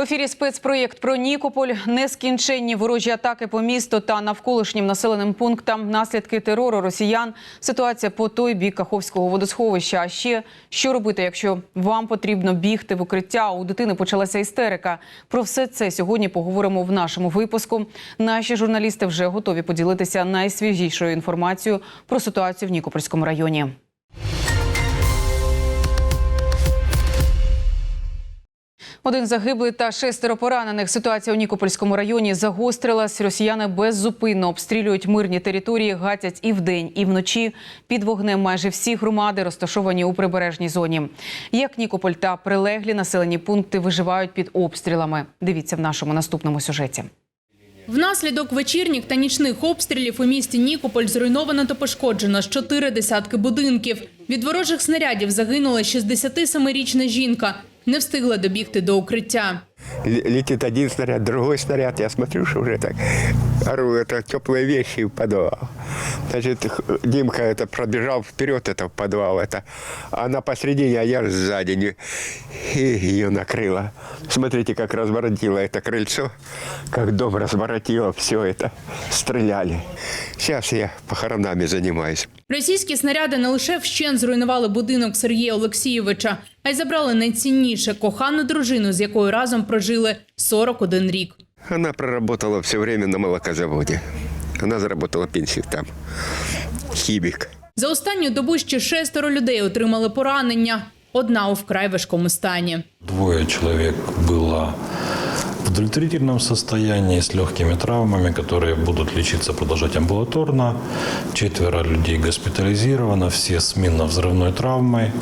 В ефірі спецпроєкт про Нікополь, нескінченні ворожі атаки по місту та навколишнім населеним пунктам, наслідки терору росіян, ситуація по той бік Каховського водосховища. А ще що робити, якщо вам потрібно бігти в укриття? У дитини почалася істерика. Про все це сьогодні поговоримо в нашому випуску. Наші журналісти вже готові поділитися найсвіжішою інформацією про ситуацію в Нікопольському районі. Один загиблий та шестеро поранених. Ситуація у Нікопольському районі загострилась. Росіяни беззупинно обстрілюють мирні території, гатять і вдень, і вночі. Під вогнем майже всі громади розташовані у прибережній зоні. Як Нікополь та прилеглі населені пункти виживають під обстрілами? Дивіться в нашому наступному сюжеті. Внаслідок вечірніх та нічних обстрілів у місті Нікополь зруйновано та пошкоджено з чотири десятки будинків. Від ворожих снарядів загинула 67-річна жінка Не встигла добігти до укриття. Л- Летит один снаряд, другой снаряд. Я смотрю, что уже так ору, это теплые вещи в подвал. Значит, х- Димка это пробежал вперед, это в подвал. Это. Она посредине, а я сзади. Не- И ее накрыло. Смотрите, как разворотило это крыльцо, как дом разворотило, все это. Стреляли. Сейчас я похоронами занимаюсь. Російські снаряди не лише вщен зруйнували будинок Сергія Олексійовича, а й забрали найцінніше кохану дружину, з якою разом прожили 41 рік. Вона проработала все время на молокозаводі. Вона заработала пенсію там. хібік. За останню добу ще шестеро людей отримали поранення. Одна у вкрай важкому стані. Двоє чоловік было в удовлетворительном состоянии с легкими травмами, которые будут лечиться, продолжать амбулаторно. Четверо людей госпитализировано, все с минно-взрывной травмой,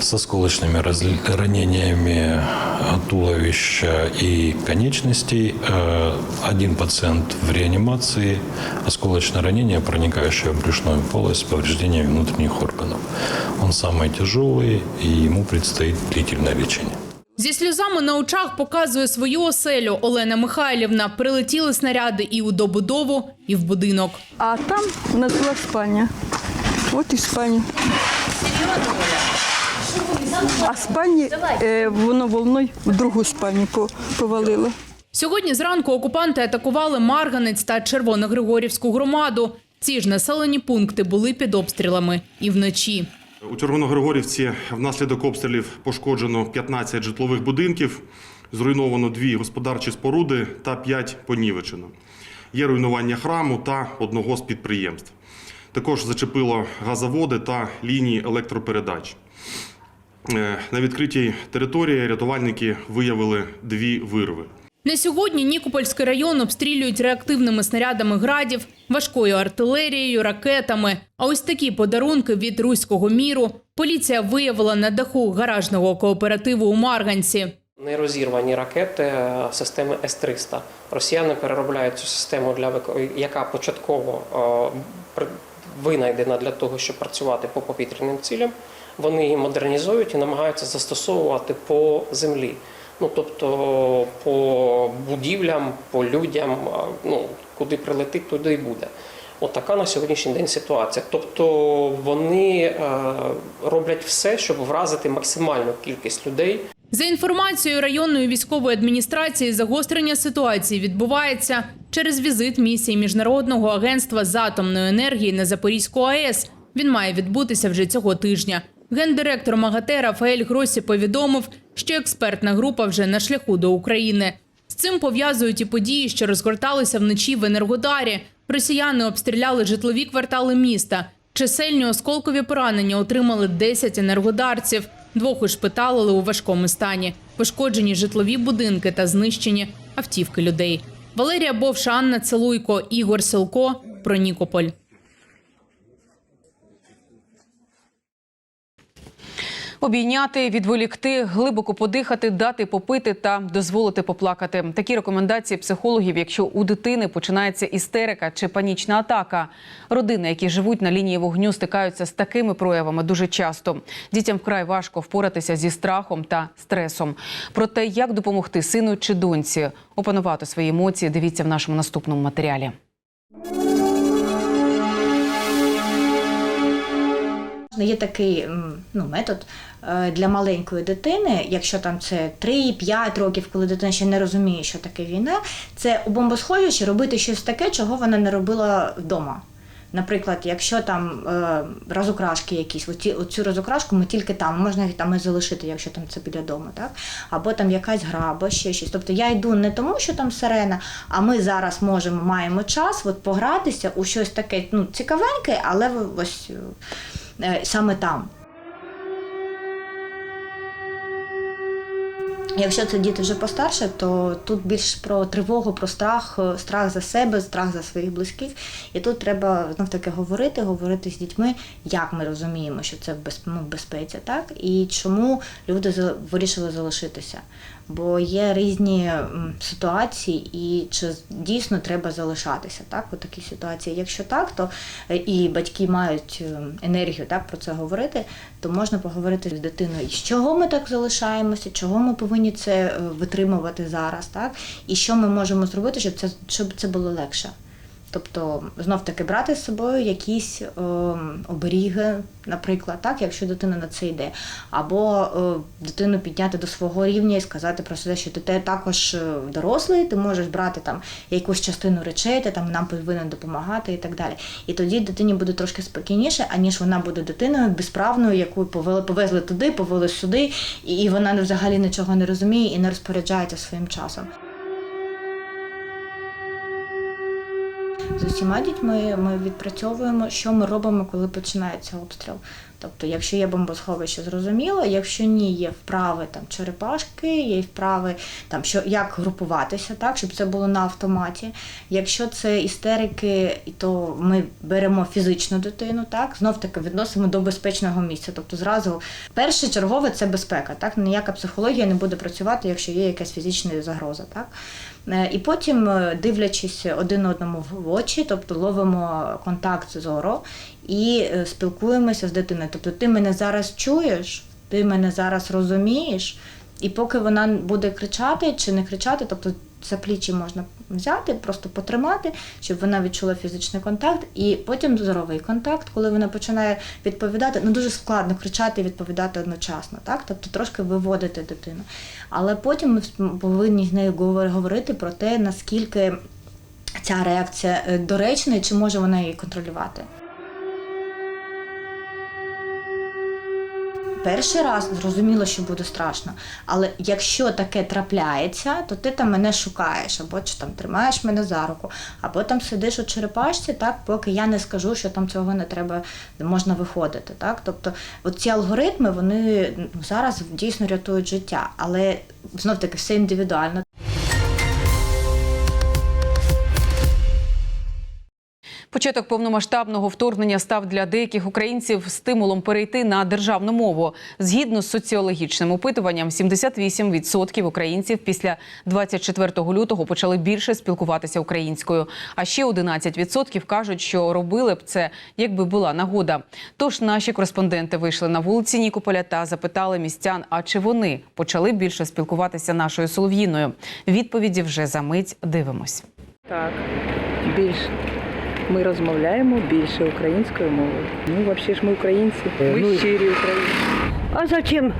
с осколочными ранениями туловища и конечностей. Э, Один пациент в реанимации, осколочное ранение, проникающее в брюшную полость с повреждением внутренних органов. Он самый тяжелый, и ему предстоит длительное лечение. Зі сльозами на очах показує свою оселю Олена Михайлівна. Прилетіли снаряди і у добудову, і в будинок. А там у нас була спальня. От і спальня. А спальні е, воно волною в другу спальню по- повалило. Сьогодні зранку окупанти атакували Марганець та Червоногригорівську громаду. Ці ж населені пункти були під обстрілами і вночі. У Червоногригорівці внаслідок обстрілів пошкоджено 15 житлових будинків, зруйновано дві господарчі споруди та 5 понівечено. Є руйнування храму та одного з підприємств. Також зачепило газоводи та лінії електропередач. Е, На відкритій території рятувальники виявили дві вирви. На сьогодні Нікопольський район обстрілюють реактивними снарядами градів, важкою артилерією, ракетами. А ось такі подарунки від руського міру поліція виявила на даху гаражного кооперативу у Марганці. Нерозірвані ракети е, системи С-300. Росіяни переробляють цю систему, для яка початково е, винайдена для того, щоб працювати по повітряним цілям. Вони її модернізують і намагаються застосовувати по землі. Ну тобто по будівлям, по людям, ну куди прилетить, туди і буде. От на сьогоднішній день ситуація. Тобто вони е, роблять все, щоб вразити максимальну кількість людей За інформацією районної військової адміністрації, загострення ситуації відбувається через візит місії Міжнародного агентства з атомної енергії на Запорізьку АЕС. Він має відбутися вже цього тижня. Гендиректор МАГАТЕ Рафаель Гросі повідомив, що експертна група вже на шляху до України. З цим пов'язують і події, що розгорталися вночі в Енергодарі. Росіяни обстріляли житлові квартали міста. Чисельні осколкові поранення отримали 10 енергодарців. Двох ушпиталили у важкому стані. Пошкоджені житлові будинки та знищені автівки людей. Валерія Бовша, Анна Целуйко, Ігор Силко. Про Нікополь. Обійняти, відволікти, глибоко подихати, дати попити та дозволити поплакати. Такі рекомендації психологів, якщо у дитини починається істерика чи панічна атака. Родини, які живуть на лінії вогню, стикаються з такими проявами дуже часто. Дітям вкрай важко впоратися зі страхом та стресом. Про те, як допомогти сину чи доньці опанувати свої емоції, дивіться в нашому наступному матеріалі. Є такий ну, метод е, для маленької дитини, якщо там це 3-5 років, коли дитина ще не розуміє, що таке війна, це у бомбосховищі робити щось таке, чого вона не робила вдома. Наприклад, якщо там е, розукрашки якісь, оцю розукрашку ми тільки там, можна їх там і залишити, якщо там це біля дому, так? Або там якась гра, або ще щось. Тобто я йду не тому, що там сирена, а ми зараз можемо, маємо час от, погратися у щось таке ну, цікавеньке, але ось е, саме там. Якщо це діти вже постарше, то тут більш про тривогу, про страх, е, страх за себе, страх за своїх близьких. І тут треба знов таки говорити, говорити з дітьми, як ми розуміємо, що це в ну, безпеці, так і чому люди вирішили залишитися. Бо є різні ситуації, і чи дійсно треба залишатися так, у такій ситуації. Якщо так, то е, і батьки мають е, енергію так про це говорити, то можна поговорити з дитиною, з чого ми так залишаємося, чого ми повинні це е, витримувати зараз, так і що ми можемо зробити, щоб це щоб це було легше. Тобто знов таки брати з собою якісь е, оберіги, наприклад, так, якщо дитина на це йде, або е, дитину підняти до свого рівня і сказати про те, що ти також е, дорослий, ти можеш брати там якусь частину речей, ти там нам повинен допомагати і так далі. І тоді дитині буде трошки спокійніше, аніж вона буде дитиною безправною, яку повели, повезли туди, повели сюди, і, і вона взагалі нічого не розуміє і не розпоряджається своїм часом. З усіма дітьми ми відпрацьовуємо, що ми робимо, коли починається обстріл. Тобто, якщо є бомбосховище, зрозуміло, якщо ні, є вправи там черепашки, є вправи там, що як групуватися, так, щоб це було на автоматі. Якщо це істерики, то ми беремо фізичну дитину, так, знов таки відносимо до безпечного місця. Тобто зразу перше чергове це безпека. Так, ніяка психологія не буде працювати, якщо є якась фізична загроза. Так. Е, І потім, е, дивлячись один одному в очі, тобто ловимо контакт зору і е, спілкуємося з дитиною. Тобто ти мене зараз чуєш, ти мене зараз розумієш, і поки вона буде кричати чи не кричати, тобто за плічі можна взяти, просто потримати, щоб вона відчула фізичний контакт, і потім зоровий контакт, коли вона починає відповідати. Ну дуже складно кричати і відповідати одночасно, так? Тобто трошки виводити дитину. Але потім ми повинні з нею говорити про те, наскільки ця реакція е, доречна і чи може вона її контролювати. Перший раз зрозуміло, що буде страшно. Але якщо таке трапляється, то ти там мене шукаєш, або чи там тримаєш мене за руку, або там сидиш у черепашці, так, поки я не скажу, що там цього не треба, можна виходити. Так? Тобто от ці алгоритми вони ну, зараз дійсно рятують життя, але знов таки все індивідуально. Початок повномасштабного вторгнення став для деяких українців стимулом перейти на державну мову. Згідно з соціологічним опитуванням, 78% українців після 24 лютого почали більше спілкуватися українською. А ще 11% кажуть, що робили б це, якби була нагода. Тож наші кореспонденти вийшли на вулиці Нікополя та запитали містян, а чи вони почали більше спілкуватися нашою солов'їною. Відповіді вже за мить дивимось. Так, більше. Ми розмовляємо більше українською мовою. Ну, взагалі ж ми українці. Ми щирі українці. А зачем?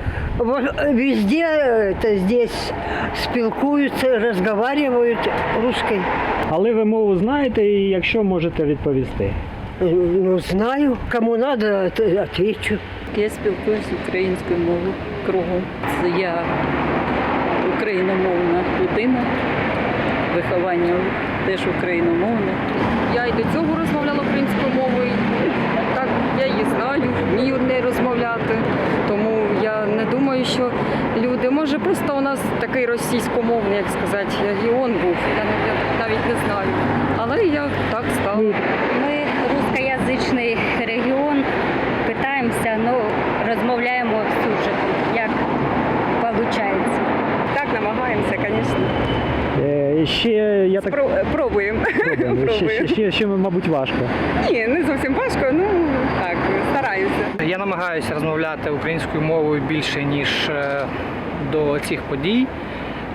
Везде это здесь спілкуються, розмовляють русской. Але ви мову знаєте, і якщо можете відповісти. Ну, знаю. Кому надо, отвечу. Я спілкуюся українською мовою кругом. Я україномовна людина, виховання теж україномовне. Я і до цього розмовляла українською мовою. Так, я її знаю, вмію нею розмовляти. Тому я не думаю, що люди, може, просто у нас такий російськомовний, як сказати, регіон був. Я нав- навіть не знаю. Але я так стала. Ми русскоязичний регіон, питаємося, ну розмовляємо суржиком, як виходить. Так намагаємося, звісно. Е, ще я так Пробуємо. Пробую. Ще, ще, ще, ще, мабуть, важко. Ні, не зовсім важко, ну так, стараюся. Я намагаюся розмовляти українською мовою більше ніж е, до цих подій.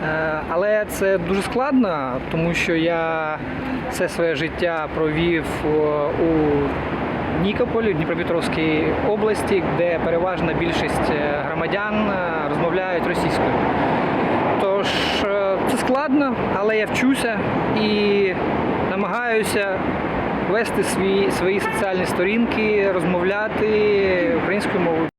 Е, Але це дуже складно, тому що я все своє життя провів у Нікополі, Дніпропетровській області, де переважна більшість е, громадян е, розмовляють російською. Тож е, це складно, але я вчуся і намагаюся вести свої, свої соціальні сторінки, розмовляти українською мовою.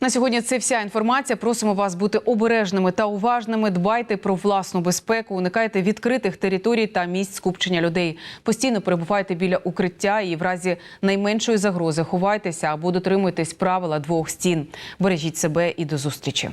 На сьогодні це вся інформація. Просимо вас бути обережними та уважними. Дбайте про власну безпеку, уникайте відкритих територій та місць скупчення людей. Постійно перебувайте біля укриття і в разі найменшої загрози ховайтеся або дотримуйтесь правила двох стін. Бережіть себе і до зустрічі.